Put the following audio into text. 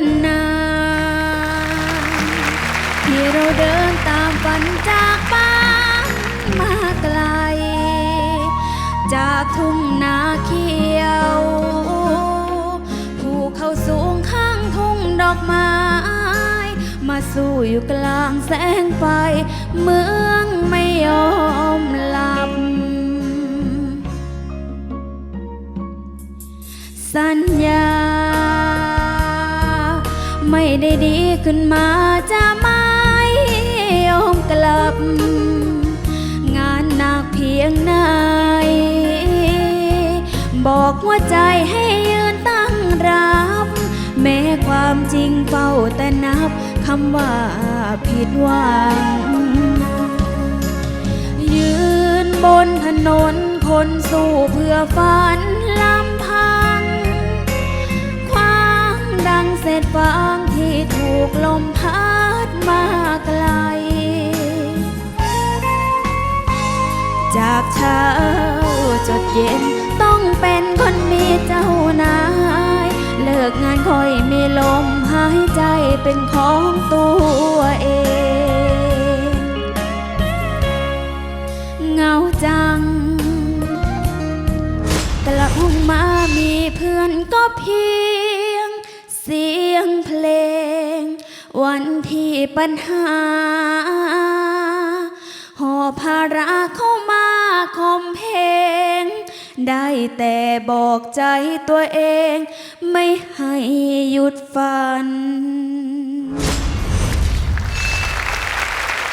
นนานที่เราเดินตามฝันจากบ้านมาไกล จากทุ่งนาเขียวภูเขาสูงข้างทุ่งดอกไม้ มาสู้อยู่กลางแสงไฟ เมืองไม่ยอมหลับ สัญญา ไม่ได้ดีขึ้นมาจะไม่ยอมกลับ งานหนักเพียงไหนบอกหัวใจให้ยืนตั้งรับ แม้ความจริงเฝ้าแต่นับคำว่าผิดหวัง ยืนบนถนนคนสู้เพื่อฝันลำพัง คว้างดังเศษฟางที่ถู กลมพัดมาไกล จากเช้าจดเย็นต้องเป็นคนมีเจ้านาย เลิกงานค่อยมีลมหายใจเป็นของตัวเอง เงาจังกลับห้องมามีเพื่อนก็เพียงเสียงเพลง วันที่ปัญหาหอภาระเข้ามาคมเพงได้แต่บอกใจตัวเอง ไม่ให้หยุดฝัน